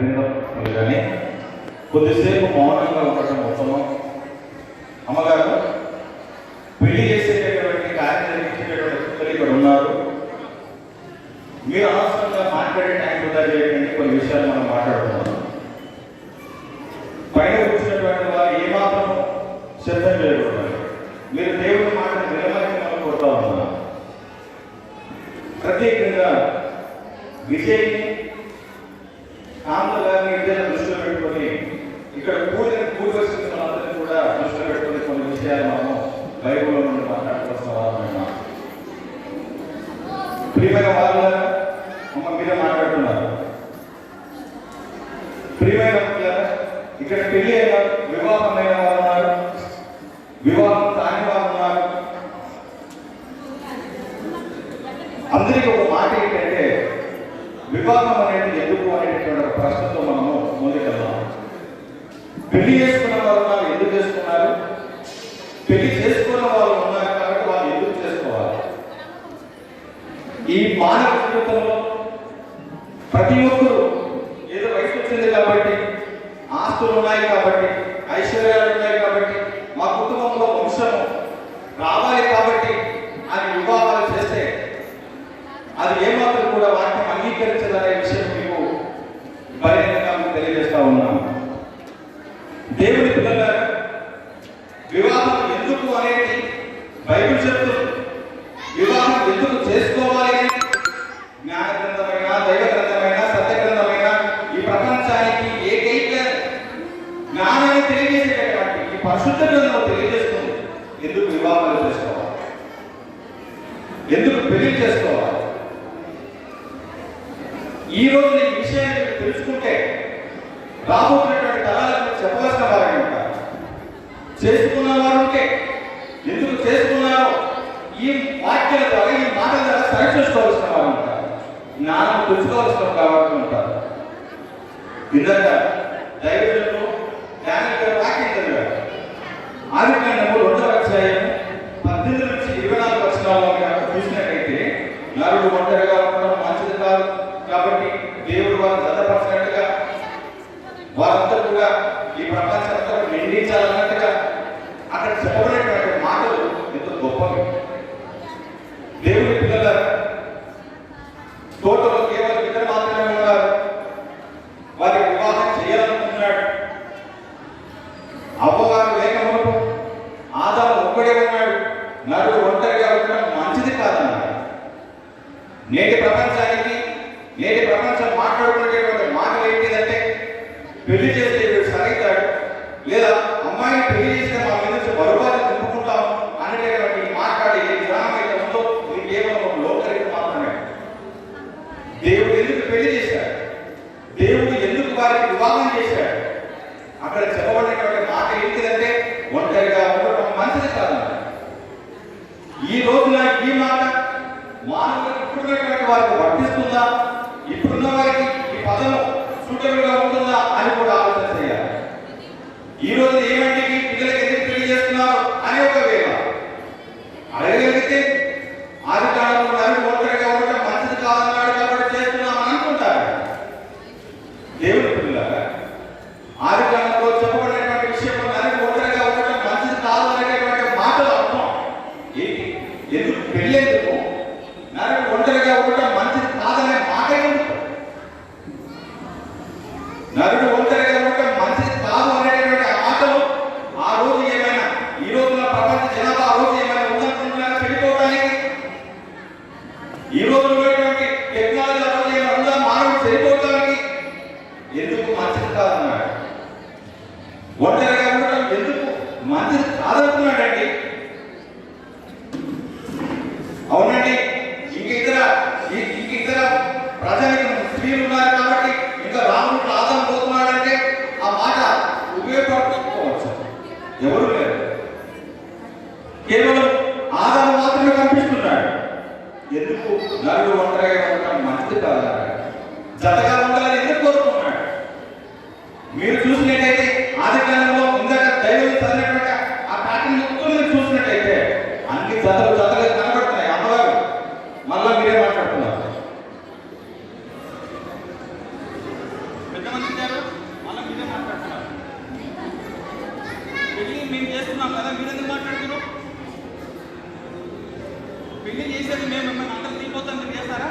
ఉంది కానీ కొద్దిసేపు మౌనంగా ఉండటం ఉత్తమం. అమ్మగారు పెళ్ళి చేసేటటువంటి కార్యం జరిగించేటటువంటి వ్యక్తులు ఇక్కడ ఉన్నారు. మీరు అనవసరంగా మాట్లాడే టైం వృధా చేయకండి కొన్ని విషయాలు మనం మాట్లాడుతున్నాం పైన కూర్చున్నటువంటి వారు ఏమాత్రం శ్రద్ధ చేయకూడదు మీరు దేవుడి మాట వినమని మనం కోరుతా ఉన్నారు ప్రత్యేకంగా విజయ్ని ఆంధ్ర గారిని ఇద్దరు దృష్టిలో పెట్టుకొని ఇక్కడ కూడిన కూడివలసిన వాళ్ళందరినీ కూడా దృష్టిలో పెట్టుకొని కొన్ని విషయాలు మనము బైబిల్లో నుండి మాట్లాడుకోవాల్సిన వాళ్ళమైనా ప్రియమైన వాళ్ళు అమ్మ మీరే మాట్లాడుతున్నారు ప్రియమైన పిల్లలు, ఇక్కడ పెళ్ళి అయిన వివాహమైన వారు ఉన్నారు. వివాహం కాని వారు ఉన్నారు. అందరికీ ఒక మాట ఏంటంటే వివాహం అనేది ఎందుకు అనేటువంటి ఒక ప్రశ్నతో మనము ముందుకెళ్దాం. పెళ్ళి చేసుకున్న వారు ఉన్నారు ఎందుకు చేసుకున్నారు? పెళ్ళి చేసుకున్న వాళ్ళు ఉన్నారు కాబట్టి వాళ్ళు ఎందుకు చేసుకోవాలి? ఈ మానవ జీవితంలో ప్రతి ఒక్కరు ఏదో వయసు వచ్చింది కాబట్టి ఆస్తులు ఉన్నాయి కాబట్టి ఐశ్వర్యాలు ఉన్నాయి కాబట్టి మా కుటుంబంలో వంశము రావాలి కాబట్టి అని వివాహాలు చేస్తే అది ఏమాత్రం కూడా వాటిని అంగీకరించదనే విషయం మీకు బహిరంగంగా మీకు తెలియజేస్తా ఉన్నాం దేవుడి పిల్లలారా వివాహం ఎందుకు అనేది బైబిల్ చెప్తుంది. చేసుకోవాలి. ఈ రోజు ఈ విషయాన్ని తెలుసుకుంటే రాబోతున్నటువంటి తరాలకు చెప్పవలసిన వారు ఉంటారు. చేసుకున్న వారు ఉంటే ఎందుకు చేసుకున్నారో ఈ వాక్యాల ద్వారా ఈ మాటల ద్వారా సరి చేసుకోవాల్సిన వారు ఉంటారు. జ్ఞానం తెలుసుకోవాల్సిన కాబట్టి ఉంటారు. ఇందాక దైవ నరుడు ఒంటరిగా పెళ్ళి చేసేది మేము మిమ్మల్ని అందరూ దిగిపోతాం మీరు చేస్తారా?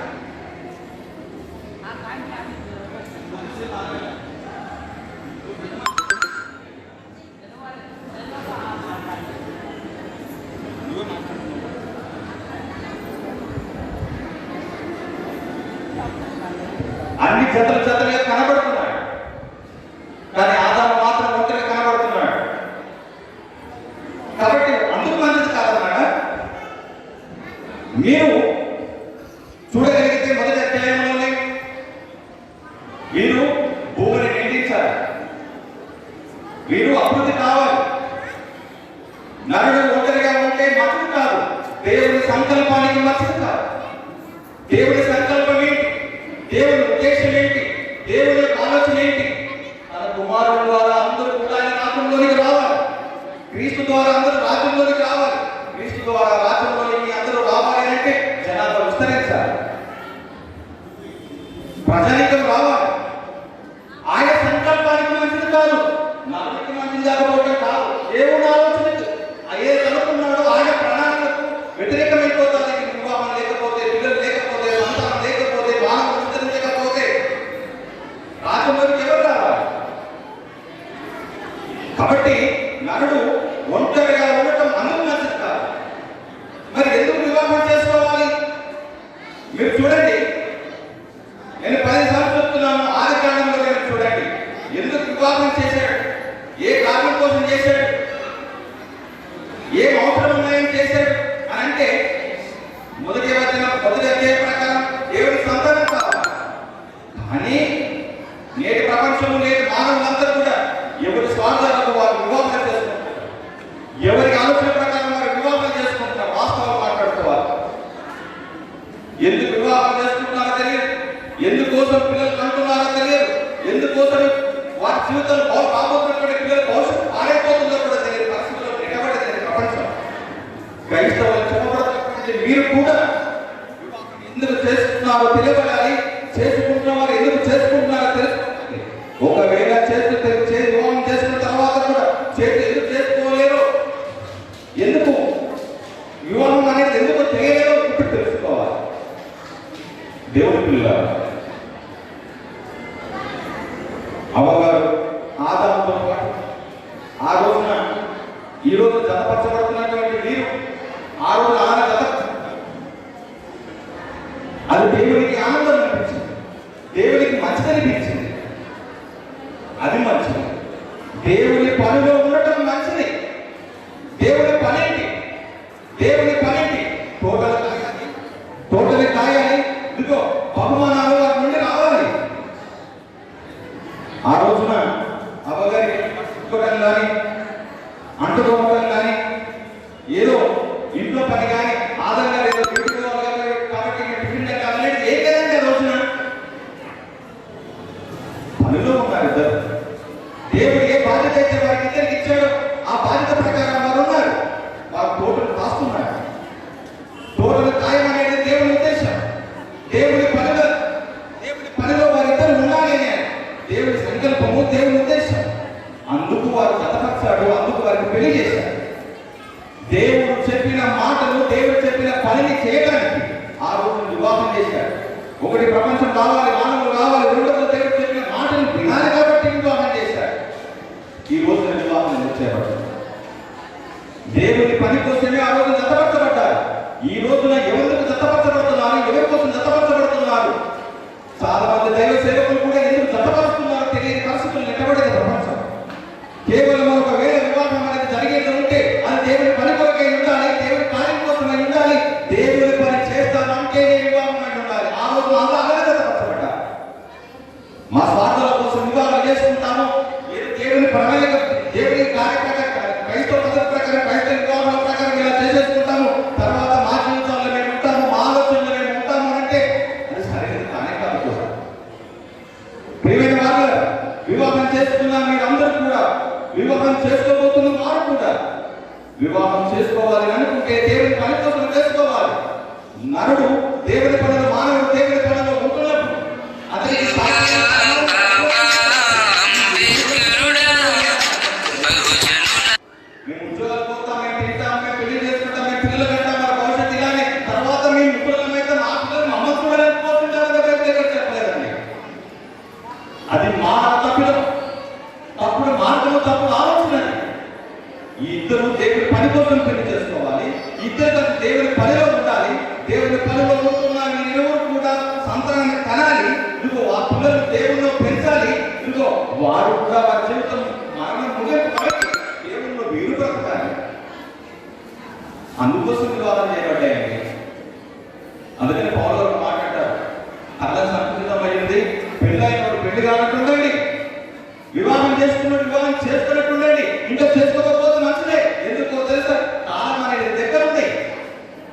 అన్ని చెత్త చెత్తగా దేవుని ఉద్దేశం ఏంటి? దేవుని యొక్క ఆలోచన ఏంటి? తన కుమారుడు ద్వారా ఎందుకోసం పిల్లలు కంటున్నారో తెలియదు ఎందుకోసం వారి జీవితాలు కాబోతున్నటువంటి పిల్లల భవిష్యత్తు పాడైపోతుందో కూడా తెలియదు పరిస్థితుల్లో నిలబడేది ప్రపంచం. క్రైస్తవులు మీరు కూడా ఎందుకు చేస్తున్నారో తెలియబడాలి అది దేవునికి ఆనందం అనిపించింది. దేవుడికి మంచిది అనిపించింది. అది మంచిది. దేవుని పనిలో ఉండటం మంచిది. దేవుని పనేంటి? దేవుని పనేంటి? తోటలు తాగాలి. తోటలు తాగాలి. ఇదిగో బహుమానాలు వారి నుండి రావాలి. ఆ రోజున అవగారి కానీ అంటుకోవడం కానీ ఏదో ఇంట్లో పని కానీ పెళ్ళి చేశారు దేవుడు చెప్పిన మాటలు దేవుడు చెప్పిన పనిని చేయడానికి ఆ రోజు వివాహం చేశారు. ఒకటి ప్రపంచం కావాలి మానవులు కావాలి రెండవది దేవుడు చెప్పిన మాటలు వినాలి కాబట్టి వివాహం చేశారు. ఈ రోజున వివాహం చేపట్టారు దేవుడి పని కోసమే ఆ రోజు ఈ ఇద్దరు దేవుని పని కోసం పెళ్ళి చేసుకోవాలి. ఇద్దరు తన దేవుని పనిలో ఉండాలి. దేవుని పనిలో ఉంటున్న మీరెవరు కూడా సంతానాన్ని కనాలి. ఇదిగో ఆ పిల్లలు దేవునిలో పెంచాలి. ఇదిగో వారు కూడా వారి జీవితం మరణం ముగింపు కాబట్టి వీరు బ్రతకాలి. అందుకోసం వివాదం చేయబడ్డాయండి. అందుకని పౌరులు ఒక మాట సంకృతమైంది కళ్ళ పెళ్ళైన పెళ్ళి కానట్టుండండి. వివాహం చేసుకున్న వివాహం చేసుకున్నట్టుండండి ఇంకా చేసుకోకపోతే మంచిదే ఎందుకో తెలుసా కాలం అనేది దగ్గర ఉంది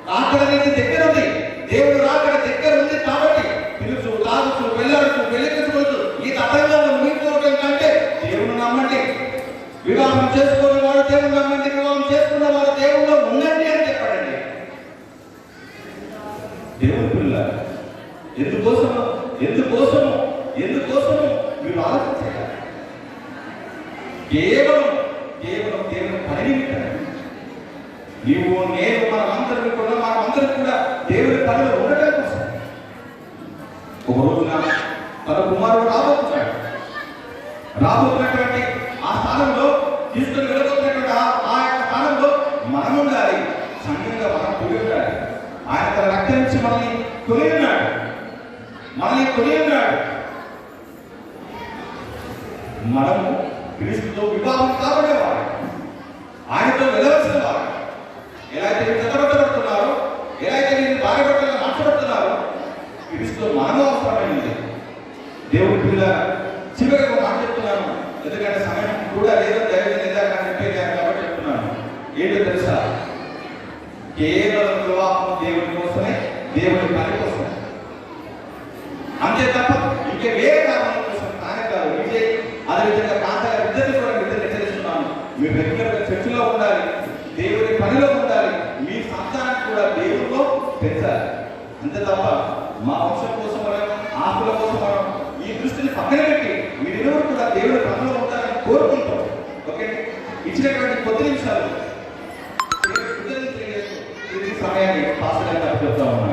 రాకడ అనేది దగ్గర ఉంది దేవుడు రాకడ దగ్గర ఉంది కాబట్టి పిలుచు తాగుచు వెళ్ళాడుచు వెళ్ళిపించుకోవచ్చు ఈ తతంగంలో మునిగిపోవడం కంటే దేవుడు నమ్మండి వివాహం చేసుకున్న వాడు దేవుడు నమ్మండి వివాహం చేసుకున్న వాడు దేవుడు ఉండండి అని చెప్పాడండి దేవుని పిల్ల ఎందుకోసము ఎందుకోసము ఎందుకోసము మీరు ఆలోచించాలి కేవలం కేవలం దేవుని పని నిమిత్తం. నీవు నేను మనం అందరం కూడా మనం అందరం కూడా దేవుని పనిలో ఉండటం కోసం ఒక రోజున తన కుమారుడు రాబోతున్నాడు రాబోతున్నటువంటి ఆ స్థానంలో తీసుకుని వెళ్ళబోతున్నటువంటి ఆ- యొక్క స్థానంలో మనం ఉండాలి. సంఘంగా మనం పోయి ఉండాలి. ఆయన తన రక్తం నుంచి మనల్ని కొని ఉన్నాడు. మనల్ని కొని ఉన్నాడు. మనము క్రీస్తుతో వివాహం కాబడేవాడు ఆయనతో వెళ్ళవలసిన వారు. ఎలా అయితే మీరు చెత్తబట్టబడుతున్నారో ఎలా అయితే మీరు భార్యభర్తలుగా మార్చబడుతున్నారో క్రీస్తుతో మనము అవసరమైంది దేవుడి చివరికి ఒక మాట చెప్తున్నాను. ఎందుకంటే సమయం కూడా లేదో దైవ లేదా కానీ కాబట్టి చెప్తున్నాను. ఏంటో తెలుసా? కేవలం వివాహం దేవుని కోసమే దేవుని పని కోసమే. అంతే తప్ప ఇంకే వేరే కారణం కోసం కానే కాదు. విజయ్ అదేవిధంగా కాంతగా ఇద్దరిని కూడా ఇద్దరు హెచ్చరిస్తున్నాను మీరు రెగ్యులర్ చర్చిలో ఉండాలి దేవుని పనిలో ఉండాలి మీ సంతానం కూడా దేవుడితో పెంచాలి. అంతే తప్ప ప్రశ్నలు పక్కన పెట్టి మీరెవరు కూడా దేవుడు పనులు ఉంటారని కోరుకుంటాం. ఓకే? ఇచ్చినటువంటి కొద్ది నిమిషాలు. సమయాన్ని పాస్ గారికి అప్పచెప్తా ఉన్నాను.